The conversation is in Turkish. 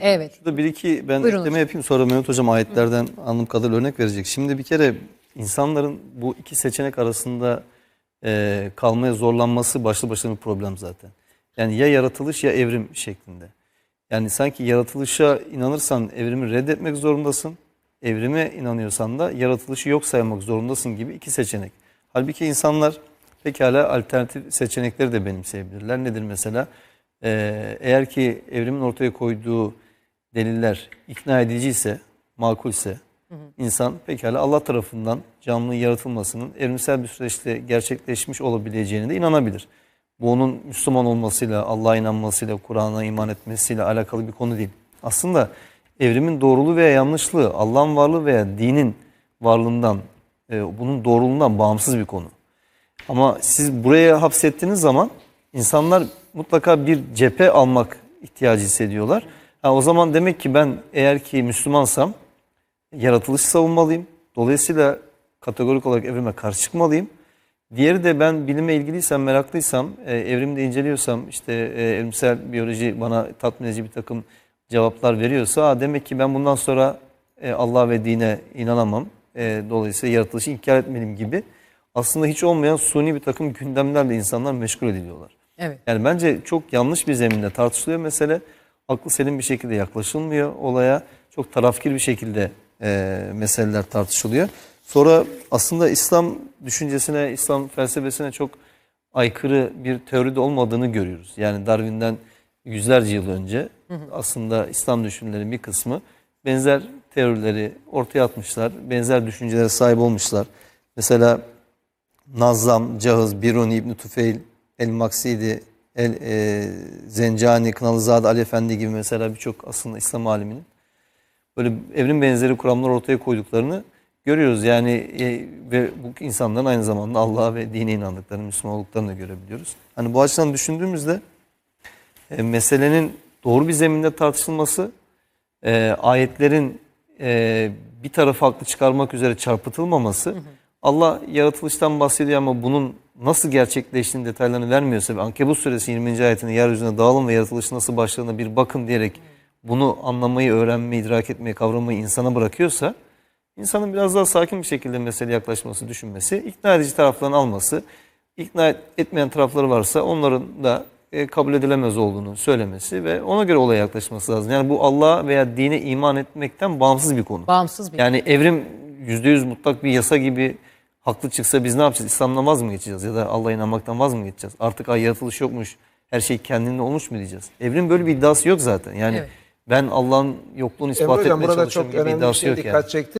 Evet. Şurada bir iki ben Buyurun ekleme hocam. yapayım sonra Mehmet Hocam ayetlerden anladığım kadarıyla örnek verecek. Şimdi bir kere insanların bu iki seçenek arasında e, kalmaya zorlanması başlı başına bir problem zaten. Yani ya yaratılış ya evrim şeklinde. Yani sanki yaratılışa inanırsan evrimi reddetmek zorundasın. Evrime inanıyorsan da yaratılışı yok saymak zorundasın gibi iki seçenek. Halbuki insanlar pekala alternatif seçenekleri de benimseyebilirler. Nedir mesela? Ee, eğer ki evrimin ortaya koyduğu deliller ikna ediciyse, makulse insan pekala Allah tarafından canlının yaratılmasının evrimsel bir süreçte gerçekleşmiş olabileceğine de inanabilir. Bu onun Müslüman olmasıyla, Allah'a inanmasıyla, Kur'an'a iman etmesiyle alakalı bir konu değil. Aslında evrimin doğruluğu veya yanlışlığı Allah'ın varlığı veya dinin varlığından, e, bunun doğruluğundan bağımsız bir konu. Ama siz buraya hapsettiğiniz zaman insanlar mutlaka bir cephe almak ihtiyacı hissediyorlar. Ha, o zaman demek ki ben eğer ki Müslümansam yaratılışı savunmalıyım. Dolayısıyla kategorik olarak evrime karşı çıkmalıyım. Diğeri de ben bilime ilgiliysem, meraklıysam, e, evrimde inceliyorsam, işte e, evrimsel biyoloji bana tatmin edici bir takım cevaplar veriyorsa "Aa, demek ki ben bundan sonra e, Allah ve dine inanamam. E, dolayısıyla yaratılışı inkar etmeliyim gibi aslında hiç olmayan suni bir takım gündemlerle insanlar meşgul ediliyorlar. Evet. Yani bence çok yanlış bir zeminde tartışılıyor mesele. Aklı selim bir şekilde yaklaşılmıyor olaya. Çok tarafkir bir şekilde e, meseleler tartışılıyor. Sonra aslında İslam düşüncesine, İslam felsefesine çok aykırı bir teoride olmadığını görüyoruz. Yani Darwin'den yüzlerce yıl önce aslında İslam düşünürlerin bir kısmı benzer teorileri ortaya atmışlar. Benzer düşüncelere sahip olmuşlar. Mesela Nazlam, Cahız, Biruni, İbn Tufeil, El Maksidi, El e, Zencani, Kınalızade, Ali Efendi gibi mesela birçok aslında İslam aliminin böyle evrim benzeri kuramlar ortaya koyduklarını görüyoruz. Yani e, ve bu insanların aynı zamanda Allah'a ve dine inandıklarını, Müslüman olduklarını da görebiliyoruz. Hani bu açıdan düşündüğümüzde e, meselenin doğru bir zeminde tartışılması, e, ayetlerin e, bir tarafı haklı çıkarmak üzere çarpıtılmaması, Allah yaratılıştan bahsediyor ama bunun nasıl gerçekleştiğini detaylarını vermiyorsa ve Ankebut suresi 20. ayetinde yeryüzüne dağılın ve yaratılış nasıl başladığına bir bakın diyerek bunu anlamayı, öğrenmeyi, idrak etmeyi, kavramayı insana bırakıyorsa insanın biraz daha sakin bir şekilde meseleye yaklaşması, düşünmesi, ikna edici taraflarını alması, ikna et- etmeyen tarafları varsa onların da e, kabul edilemez olduğunu söylemesi ve ona göre olaya yaklaşması lazım. Yani bu Allah'a veya dine iman etmekten bağımsız bir konu. Bağımsız bir. Yani evrim yüzde yüz mutlak bir yasa gibi haklı çıksa biz ne yapacağız? İslam'dan vaz mı geçeceğiz? Ya da Allah'a inanmaktan vaz mı geçeceğiz? Artık ay yaratılış yokmuş, her şey kendinde olmuş mu diyeceğiz? Evrim böyle bir iddiası yok zaten. Yani Evet. ben Allah'ın yokluğunu Emre ispat Hocam etmeye burada çalışıyorum çok gibi bir önemli bir şeye yok yani. dikkat çekti.